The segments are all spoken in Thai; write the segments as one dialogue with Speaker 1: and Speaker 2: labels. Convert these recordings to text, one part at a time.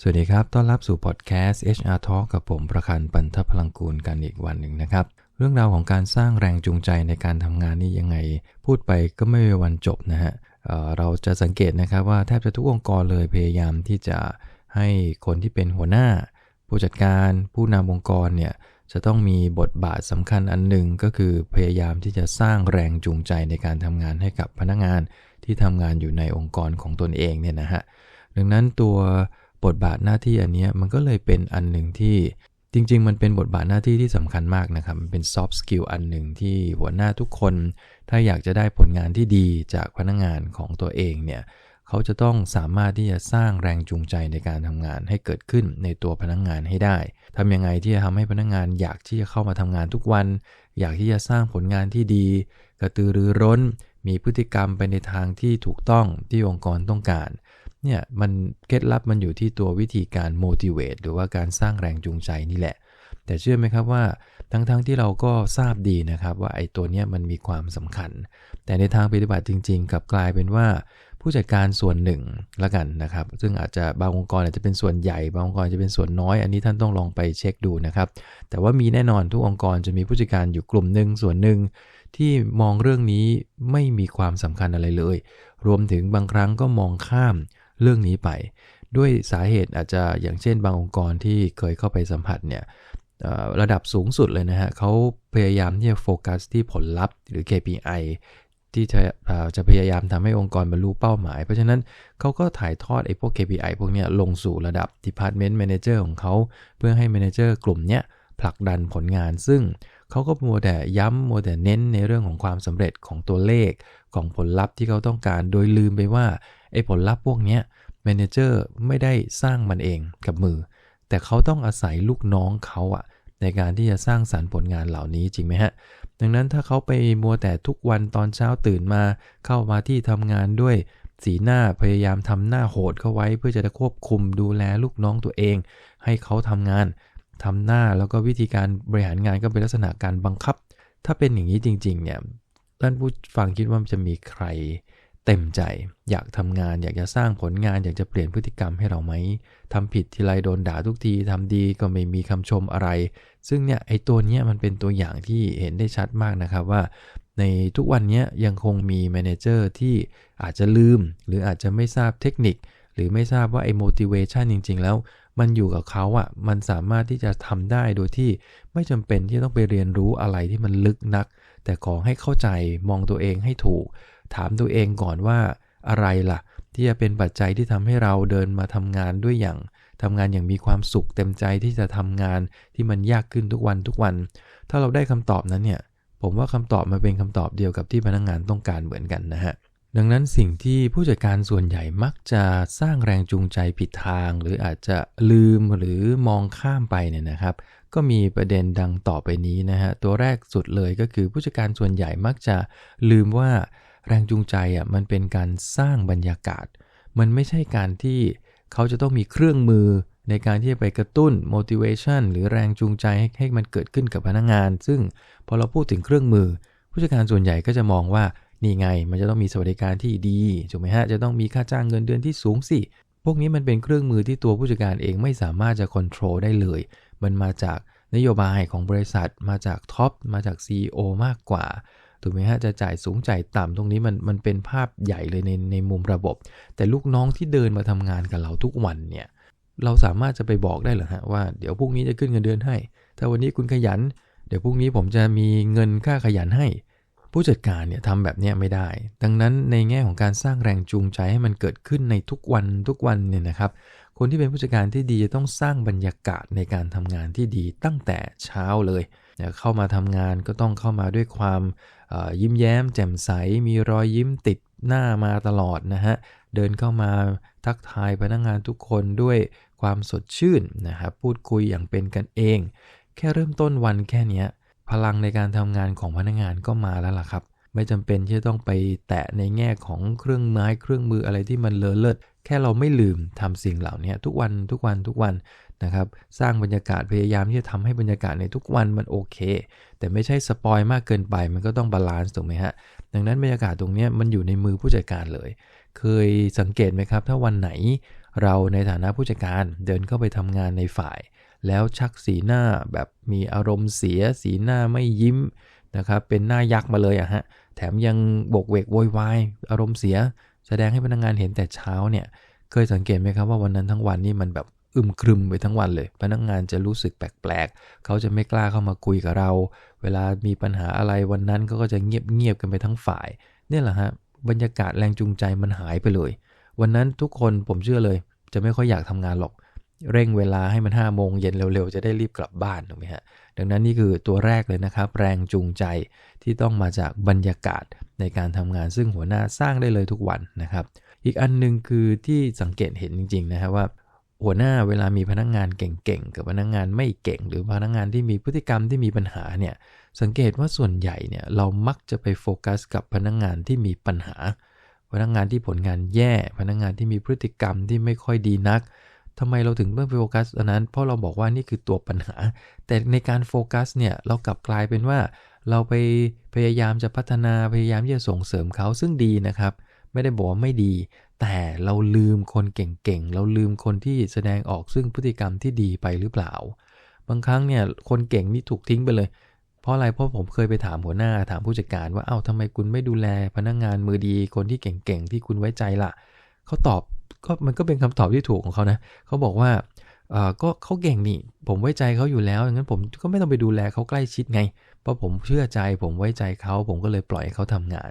Speaker 1: สวัสดีครับ ต้อนรับสู่พอดแคสต์ HR Talk กับผมประคันปันทพลังกูลกันอีกวันหนึ่งนะครับ เรื่องราวของการสร้างแรงจูงใจในการทำงานนี่ยังไง พูดไปก็ไม่มีวันจบนะฮะเเราจะสังเกตนะครับว่าแทบจะทุกองค์กรเลยพยายามที่จะให้คนที่เป็นหัวหน้า ผู้จัดการผู้นำองค์กรเนี่ยจะต้องมีบทบาทสำคัญอันหนึ่งก็คือพยายามที่จะสร้างแรงจูงใจในการทำงานให้กับพนักงานที่ทำงานอยู่ในองค์กรของตนเองเนี่ยนะฮะดังนั้นตัว บทบาทหน้าที่อันนี้มันก็เลยเป็นอันหนึ่งที่จริง ๆ มันเป็นบทบาทหน้าที่ที่สำคัญมากนะครับ มันเป็นซอฟต์สกิลอันหนึ่งที่หัวหน้าทุกคน ถ้าอยากจะได้ผลงานที่ดีจากพนักงานของตัวเองเนี่ยเขาจะต้องสามารถที่จะสร้างแรงจูงใจในการทำงานให้เกิดขึ้นในตัวพนักงานให้ได้ทำยังไงที่จะทำให้พนักงานอยากที่จะเข้ามาทำงานทุกวัน อยากที่จะสร้างผลงานที่ดี กระตือรือร้น มีพฤติกรรมไปในทางที่ถูกต้องที่องค์กรต้องการ เนี่ยมันเคล็ดลับมันอยู่ที่ตัววิธีการ motivate หรือว่าการสร้างแรงจูงใจนี่แหละ แต่เชื่อไหมครับว่าทั้งๆทที่เราก็ทราบดีนะครับว่าไอ้ตัวเนี้ยมันมีความสำคัญ แต่ในทางปฏิบัติจริง ๆ กับกลายเป็นว่าผู้จัดการส่วนหนึ่งละกันนะครับ ซึ่งอาจจะบางองค์กรอาจจะเป็นส่วนใหญ่ บางองค์กรจะเป็นส่วนน้อย อันนี้ท่านต้องลองไปเช็คดูนะครับ แต่ว่ามีแน่นอนทุกองค์กรจะมีผู้จัดการอยู่กลุ่มหนึ่งส่วนหนึ่งที่มองเรื่องนี้ไม่มีความสำคัญอะไรเลย รวมถึงบางครั้งก็มองข้าม เรื่องนี้ไป ด้วยสาเหตุอาจจะอย่างเช่นบางองค์กรที่เคยเข้าไปสัมผัสเนี่ยระดับสูงสุดเลยนะฮะเขาพยายามที่จะโฟกัสที่ผลลัพธ์หรือ KPI ที่จะจะพยายามทำให้องค์กรบรรลุเป้าหมาย เพราะฉะนั้นเขาก็ถ่ายทอดไอ้พวก KPI พวกนี้ลงสู่ระดับ Department Manager ของเขา เพื่อให้ Manager กลุ่มนี้ผลักดันผลงานซึ่ง เขาก็มัวแต่ย้ำมัวแต่เน้นในเรื่องของความสำเร็จของตัวเลขของผลลัพธ์ที่เขาต้องการ โดยลืมไปว่าไอ้ผลลัพธ์พวกนี้แมเนเจอร์ไม่ได้สร้างมันเองกับมือ แต่เขาต้องอาศัยลูกน้องเขาอะในการที่จะสร้างสารรค์ผลงานเหล่านี้จริงไหมฮะ ดังนั้นถ้าเขาไปมัวแต่ทุกวันตอนเช้าตื่นมา เข้ามาที่ทำงานด้วยสีหน้าพยายามทำหน้าโหดเข้าไว้ เพื่อจะควบคุมดูแลลูกน้องตัวเอง ให้เขาทำงาน ทำหน้าแล้วก็วิธีการบริหารงานก็เป็นลักษณะการบังคับ ถ้าเป็นอย่างนี้จริง ๆ เนี่ยท่านผู้ฟังคิดว่าจะมีใครเต็มใจ อยากทำงาน อยากจะสร้างผลงาน อยากจะเปลี่ยนพฤติกรรมให้เราไหมทำผิดทีไรโดนด่าทุกทีทำดีก็ไม่มีคำชมอะไร ซึ่งเนี่ยไอ้ตัวเนี้ยมันเป็นตัวอย่างที่เห็นได้ชัดมากนะครับว่า ในทุกวันนี้ยังคงมีแมเนเจอร์ที่อาจจะลืม หรืออาจจะไม่ทราบเทคนิค หรือไม่ทราบว่าไอ้ motivation จริง ๆ แล้ว มันอยู่กับเขาอะ่ะ มันสามารถที่จะทำได้โดยที่ไม่จำเป็นที่ต้องไปเรียนรู้อะไรที่มันลึกนัก แต่ขอให้เข้าใจมองตัวเองให้ถูก ถามตัวเองก่อนว่าอะไรล่ะ ที่จะเป็นปัจจัยที่ทำให้เราเดินมาทำงานด้วยอย่างทำงานอย่างมีความสุขเต็มใจที่จะทำงานที่มันยากขึ้นทุกวันทุกวัน ถ้าเราได้คำตอบนั้นเนี่ย ผมว่าคำตอบมาเป็นคำตอบเดียวกับที่พนักงงานต้องการเหมือนกันนะฮะ ดังนั้นสิ่งที่ผู้จัดการส่วนใหญ่มักจะสร้างแรงจูงใจผิดทาง หรืออาจจะลืมหรือมองข้ามไปเนี่ยนะครับ ก็มีประเด็นดังต่อไปนี้นะฮะตัวแรกสุดเลยก็คือผู้จัดการส่วนใหญ่มักจะลืมว่าแรงจูงใจอะมันเป็นการสร้างบรรยากาศ มันไม่ใช่การที่เขาจะต้องมีเครื่องมือในการที่จะไปกระตุ้น motivation หรือแรงจูงใจให้ให้มันเกิดขึ้นกับพนักงงาน ซึ่งพอเราพูดถึงเครื่องมือ ผู้จัดการส่วนใหญ่ก็จะมองว่า นี่ไงมันจะต้องมีสวัสดิการที่ดีถูกไหมฮะจะต้องมีค่าจ้างเงินเดือนที่สูงสิพวกนี้มันเป็นเครื่องมือที่ตัวผู้จัดการเองไม่สามารถจะควบคุมได้เลย มันมาจากนโยบายของบริษัท มาจากท็อปมาจาก CEO มากกว่าถูกไหมฮะจะจ่ายสูงจ่ายต่ำตรงนี้มันมันเป็นภาพใหญ่เลยในในมุมระบบ แต่ลูกน้องที่เดินมาทำงานกับเราทุกวันเนี่ยเราสามารถจะไปบอกได้หรอฮะว่าเดี๋ยวพรุ่งนี้จะขึ้นเงินเดือนให้ ถ้าวันนี้คุณขยัน เดี๋ยวพรุ่งนี้ผมจะมีเงินค่าขยันให้ ผู้จัดการเนี่ยทำแบบนี้ไม่ได้ ดังนั้นในแง่ของการสร้างแรงจูงใจให้มันเกิดขึ้นในทุกวันทุกวันเนี่ยนะครับ คนที่เป็นผู้จัดการที่ดีจะต้องสร้างบรรยากาศในการทำงานที่ดีตั้งแต่เช้าเลยเข้ามาทำงานก็ต้องเข้ามาด้วยความยิ้มแย้ม แจ่มใส มีรอยยิ้มติดหน้ามาตลอดนะฮะ เดินเข้ามาทักทายพนักงงานทุกคนด้วยความสดชื่นนะครับ พูดคุยอย่างเป็นกันเอง แค่เริ่มต้นวันแค่นี้ พลังในการทำงานของพนักงานก็มาแล้วล่ะครับ ไม่จำเป็นที่จะต้องไปแตะในแง่ของเครื่องไม้เครื่องมืออะไรที่มันเลอะเลิศแค่เราไม่ลืมทำสิ่งเหล่านี้ทุกวันทุกวันทุกวันนะครับสร้างบรรยากาศพยายามที่จะทำให้บรรยากาศในทุกวันมันโอเค แต่ไม่ใช่สปอยมากเกินไปมันก็ต้องบาลานซ์ถูกไหมฮะดังนั้นบรรยากาศตรงนี้มันอยู่ในมือผู้จัดการเลย เคยสังเกตไหมครับ ถ้าวันไหนเราในฐานะผู้จัดการเดินเข้าไปทำงานในฝ่าย แล้วชักสีหน้าแบบมีอารมณ์เสีย สีหน้าไม่ยิ้มนะครับ เป็นหน้ายักษ์มาเลยอะฮะ แถมยังบกเวกโวยวาย อารมณ์เสีย แสดงให้พนักงานเห็นแต่เช้าเนี่ย เคยสังเกตไหมครับว่าวันนั้นทั้งวันนี่มันแบบอึมครึมไปทั้งวันเลย พนักงานจะรู้สึกแปลกๆ เขาจะไม่กล้าเข้ามาคุยกับเรา เวลามีปัญหาอะไรวันนั้นก็จะเงียบๆกันไปทั้งฝ่าย เนี่ยแหละฮะ บรรยากาศแรงจูงใจมันหายไปเลย วันนั้นทุกคนผมเชื่อเลย จะไม่ค่อยอยากทำงานหรอก เร่งเวลาให้มัน5้าโมงเย็นเร็วๆ จะได้รีบกลับบ้านถูกไหมฮะดังนั้นนี่คือตัวแรกเลยนะครับ แรงจูงใจที่ต้องมาจากบรรยากาศในการทำงานซึ่งหัวหน้าสร้างได้เลยทุกวันนะครับ อีกอันนึงคือที่สังเกตเห็นจริงๆนะครับว่า หัวหน้าเวลามีพนักงงานเก่งๆกับพนักงงานไม่เก่ง หรือพนักงงานที่มีพฤติกรรมที่มีปัญหาเนี่ยสังเกตว่าส่วนใหญ่เนี่ยเรามักจะไปโฟกัสกับพนักงงานที่มีปัญหา พนักงงานที่ผลงานแย่ พนักงงานที่มีพฤติกรรมที่ไม่ค่อยดีนัก ทำไมเราถึงเพิ่มโฟกัสอันนั้น เพราะเราบอกว่านี่คือตัวปัญหา แต่ในการโฟกัสเนี่ยเรากลับกลายเป็นว่า เราไปพยายามจะพัฒนาพยายามที่จะส่งเสริมเขาซึ่งดีนะครับ ไม่ได้บอกว่าไม่ดี แต่เราลืมคนเก่งๆ เราลืมคนที่แสดงออกซึ่งพฤติกรรมที่ดีไปหรือเปล่า บางครั้งเนี่ยคนเก่งนี่ถูกทิ้งไปเลย เพราะอะไรเพราะผมเคยไปถามหัวหน้าถามผู้จัดการว่าเอา้าทำไมคุณไม่ดูแลพนักงงานมือดีคนที่เก่งๆที่คุณไว้ใจละ่ะเขาตอบ ก็มันก็เป็นคำตอบที่ถูกของเขานะเขาบอกว่าเออก็เขาเก่งนี่ ผมไว้ใจเขาอยู่แล้วงั้นผมก็ไม่ต้องไปดูแลเขาใกล้ชิดไง เพราะผมเชื่อใจ ผมไว้ใจเขา ผมก็เลยปล่อยให้เขาทำงาน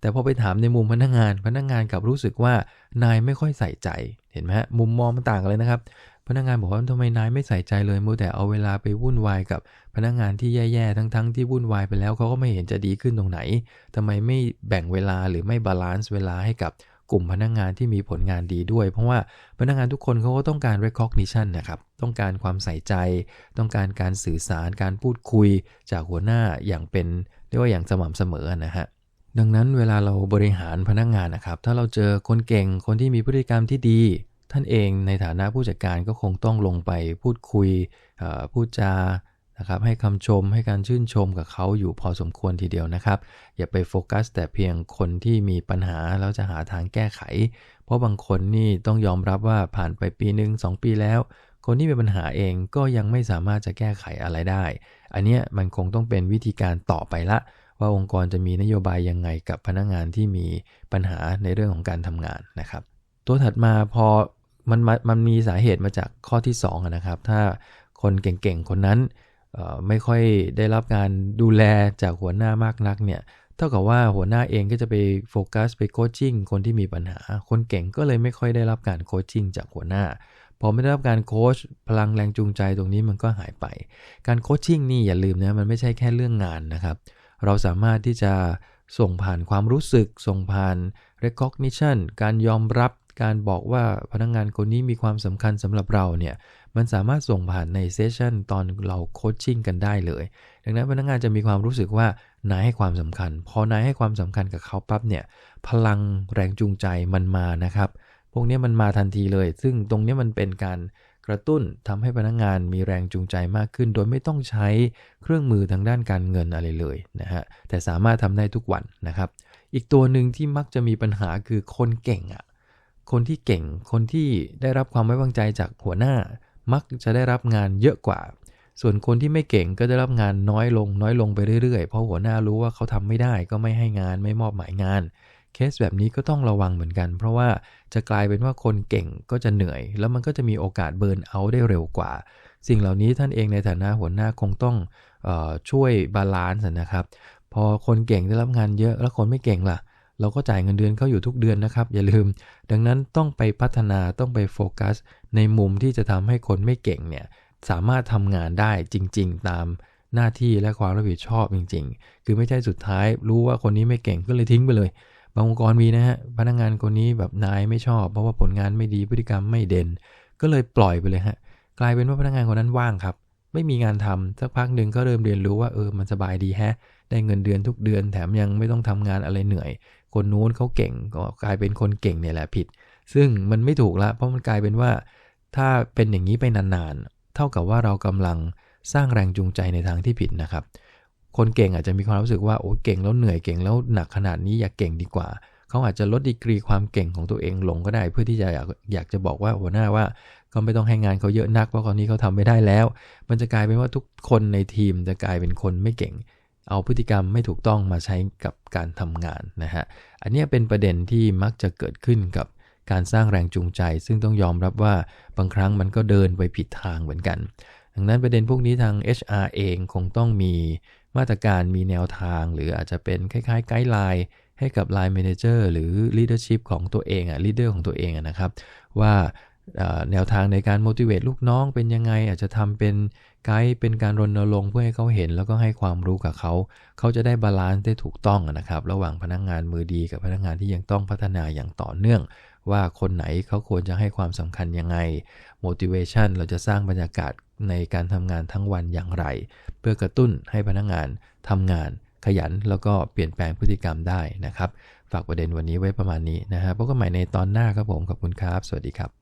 Speaker 1: แต่พอไปถามในมุมพนักงาน พนักงานกลับรู้สึกว่านายไม่ค่อยใส่ใจ เห็นไหมฮะ มุมมองมันต่างกันเลยนะครับ พนักงานบอกว่าทำไมนายไม่ใส่ใจเลยมัวแต่เอาเวลาไปวุ่นวายกับพนักงานที่แย่ๆ ทั้งๆ ที่วุ่นวายไปแล้วเขาก็ไม่เห็นจะดีขึ้นตรงไหนทำไมไม่แบ่งเวลาหรือไม่บาลานซ์เวลาให้กับ กลุ่มพนักงงานที่มีผลงานดีด้วย เพราะว่าพนักงงานทุกคนเขาก็ต้องการ recognition นะครับ ต้องการความใส่ใจ ต้องการการสื่อสาร การพูดคุยจากหัวหน้าอย่างเป็นเรียกว่าอย่างสม่ำเสมอนะฮะ ดังนั้นเวลาเราบริหารพนักงงานนะครับ ถ้าเราเจอคนเก่ง คนที่มีพฤติกรรมที่ดี ท่านเองในฐานะผู้จัดการก็คงต้องลงไปพูดคุยพูดจา นะครับให้คำชมให้การชื่นชมกับเขาอยู่พอสมควรทีเดียวนะครับ อย่าไปโฟกัสแต่เพียงคนที่มีปัญหาแล้วจะหาทางแก้ไข เพราะบางคนนี่ต้องยอมรับว่าผ่านไปปีหนึ่งสปีแล้ว คนที่มีปัญหาเองก็ยังไม่สามารถจะแก้ไขอะไรได้ อันนี้มันคงต้องเป็นวิธีการต่อไปละ ว่าองค์กรจะมีนโยบายยังไงกับพนักงงานที่มีปัญหาในเรื่องของการทำงานนะครับ ตัวถัดมาพอมันมันมีสาเหตุมาจากข้อที่2นะครับถ้าคนเก่งๆ คนนั้น ไม่ค่อยได้รับการดูแลจากหัวหน้ามากนักเนี่ยเท่ากับว่าหัวหน้าเองก็จะไปโฟกัสไปโคชชิ่งคนที่มีปัญหา คนเก่งก็เลยไม่ค่อยได้รับการโคชชิ่งจากหัวหน้าพอไม่ได้รับการโคชพลังแรงจูงใจตรงนี้มันก็หายไป การโคชชิ่งนี่อย่าลืมนะมันไม่ใช่แค่เรื่องงานนะครับ เราสามารถที่จะส่งผ่านความรู้สึก ส่งผ่าน recognition การยอมรับ การบอกว่าพนักงงานคนนี้มีความสำคัญสำหรับเราเนี่ย มันสามารถส่งผ่านในเซสชันตอนเราโคชชิ่งกันได้เลย ดังนั้นพนักงานจะมีความรู้สึกว่านายให้ความสำคัญ พอนายให้ความสำคัญกับเขาปั๊บเนี่ย พลังแรงจูงใจมันมานะครับ พวกนี้มันมาทันทีเลย ซึ่งตรงนี้มันเป็นการกระตุ้นทำให้พนักงานมีแรงจูงใจมากขึ้น โดยไม่ต้องใช้เครื่องมือทางด้านการเงินอะไรเลยนะฮะ แต่สามารถทำได้ทุกวันนะครับ อีกตัวหนึ่งที่มักจะมีปัญหาคือคนเก่งอะ่ะ คนที่เก่ง คนที่ได้รับความไว้วางใจจากหัวหน้า มักจะได้รับงานเยอะกว่า ส่วนคนที่ไม่เก่งก็ได้รับงานน้อยลง น้อยลงไปเรื่อยๆ เพราะหัวหน้ารู้ว่าเขาทำไม่ได้ก็ไม่ให้งานไม่มอบหมายงาน เคสแบบนี้ก็ต้องระวังเหมือนกัน เพราะว่าจะกลายเป็นว่าคนเก่งก็จะเหนื่อย แล้วมันก็จะมีโอกาสเบิร์นเอาได้เร็วกว่า สิ่งเหล่านี้ท่านเองในฐานะหัวหน้าคงต้องออช่วยบาลานซ์นะครับ พอคนเก่งได้รับงานเยอะแล้วคนไม่เก่งล่ะ เราก็จ่ายเงินเดือนเขาอยู่ทุกเดือนนะครับ อย่าลืม ดังนั้นต้องไปพัฒนาต้องไปโฟกัส ในมุมที่จะทำให้คนไม่เก่งเนี่ยสามารถทำงานได้จริง ๆ ตามหน้าที่และความรับผิดชอบจริง ๆ คือไม่ใช่สุดท้ายรู้ว่าคนนี้ไม่เก่งก็เลยทิ้งไปเลย บางองค์กรมีนะฮะพนักงงานคนนี้แบบนายไม่ชอบ เพราะว่าผลงานไม่ดีพฤติกรรมไม่เด่น ก็เลยปล่อยไปเลยฮะกลายเป็นว่าพนักงงานคนนั้นว่างครับ ไม่มีงานทำสักพักหนึ่งก็เริ่มเรียนรู้ว่าเออมันสบายดีแฮะ ได้เงินเดือนทุกเดือน แถมยังไม่ต้องทำงานอะไรเหนื่อย คนนู้นเขาเก่งก็กลายเป็นคนเก่งเนี่ยแหละผิด ซึ่งมันไม่ถูกละเพราะมันกลายเป็นว่า ถ้าเป็นอย่างนี้ไปนานๆ เท่ากับว่าเรากำลังสร้างแรงจูงใจในทางที่ผิดนะครับ คนเก่งอาจจะมีความรู้สึกว่าโอ้เก่งแล้วเหนื่อยเก่งแล้วหนักขนาดนี้อยากเก่งดีกว่าเขาอาจจะลดดีกรีความเก่งของตัวเองลงก็ได้ เพื่อที่จะอยากอยากจะบอกว่าหัวหน้าว่าก็ไม่ต้องให้งานเขาเยอะนักเพราะตอนนี้เขาทำไม่ได้แล้ว มันจะกลายเป็นว่าทุกคนในทีมจะกลายเป็นคนไม่เก่ง เอาพฤติกรรมไม่ถูกต้องมาใช้กับการทำงานนะฮะ อันนี้เป็นประเด็นที่มักจะเกิดขึ้นกับการสร้างแรงจูงใจ ซึ่งต้องยอมรับว่าบางครั้งมันก็เดินไปผิดทางเหมือนกัน ดังนั้นประเด็นพวกนี้ทาง HR เองคงต้องมีมาตรการมีแนวทาง หรืออาจจะเป็นคล้ายๆไกด์ไลน์ให้กับ Line Manager หรือ Leadership ของตัวเองอะ Leader ของตัวเองนะครับ ว่าแนวทางในการ motivate ลูกน้องเป็นยังไง อาจจะทำเป็น ไกด์เป็นการรณรงค์เพื่อให้เขาเห็นแล้วก็ให้ความรู้กับเขา เขาจะได้บาลานซ์ได้ถูกต้องนะครับ ระหว่างพนักงงานมือดีกับพนักงงานที่ยังต้องพัฒนาอย่างต่อเนื่อง ว่าคนไหนเขาควรจะให้ความสำคัญยังไง motivation เราจะสร้างบรรยากาศในการทำงานทั้งวันอย่างไร เพื่อกระตุ้นให้พนักงงานทำงานขยันแล้วก็เปลี่ยนแปลงพฤติกรรมได้นะครับ ฝากประเด็นวันนี้ไว้ประมาณนี้นะฮะพบกันใหม่ในตอนหน้าครับผมขอบคุณครับ สวัสดีครับ